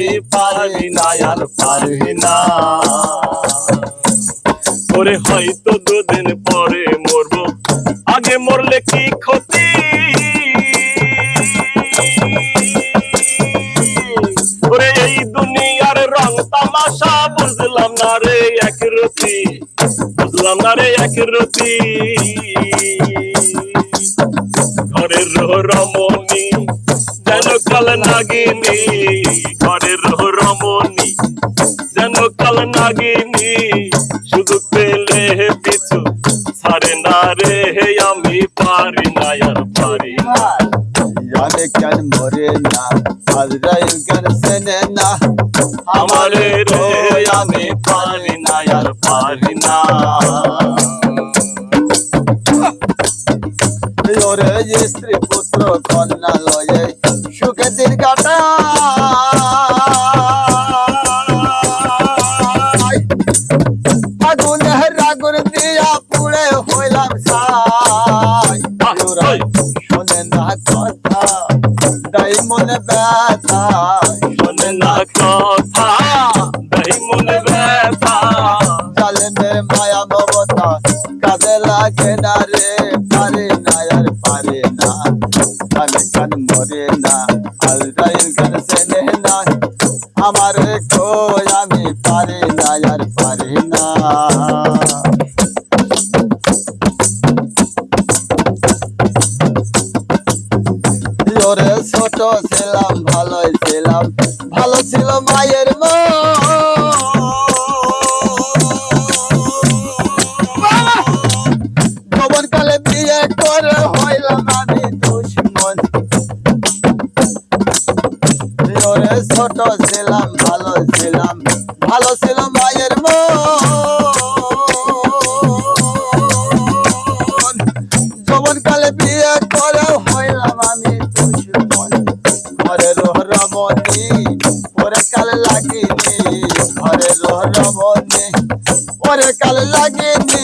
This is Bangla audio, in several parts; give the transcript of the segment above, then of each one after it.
আমি পারি না, আর পারি না। ওরে হয়তো দুদিন পরে মরবো, আগে মরলে কি ক্ষতি? ওরে এই দুনিয়ার রং তামাশা বুঝলাম না রে এক রতি, বুঝলাম না রে এক রতি। ঘরের রমণী যেন কাল নাগিনী ঘরের রমণী। যেন কাল নাগিনী শুধু পেলে পিছু ছাড়ে না রে আমি পারি না আর পারি না। জানে কেন মরে না আজরাইল কেন সেনে না? আমারে রে আমি পারি না আর পারি না। ওরে স্ত্রী পুত্র কন্যা লয়ে আগুনে রাগুন দিয়া পুড়ে হইলাম সাই শোনে না কথা দাই মনে ব্যথা। শোনে না কথা দাই মনে ব্যথা। জালে মায়া মমতা কাজে লাগে না রে পারে না আর পারে না। আমি কান মরে না সেনে আমার কই ওরে ছিলাম, ভালোই ছিলাম। ভালো ছিল মায়ের মা কালে বিয়ে করে হইলাম আমি দুশ্মন। ছোট ছিলাম, ভালো ছিলাম। ভালো ছিল মায়ের মন। যৌবন কালে বিয়ে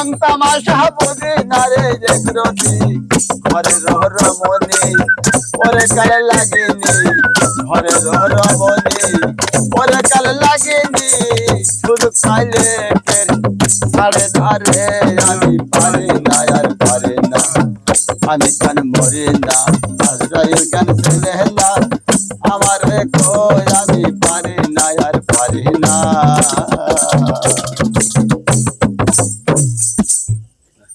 রং তামাশা বুঝি না রে দেখরতি ঘরে রহর মনি ওরে কালে লাগেনি ঘরে রহর মনি ওরে কালে লাগেনি শুধু ফের সাড়ে ধারে আমি পারি না আর পারি না আমি কান মরি না ছেলে না আমার আমি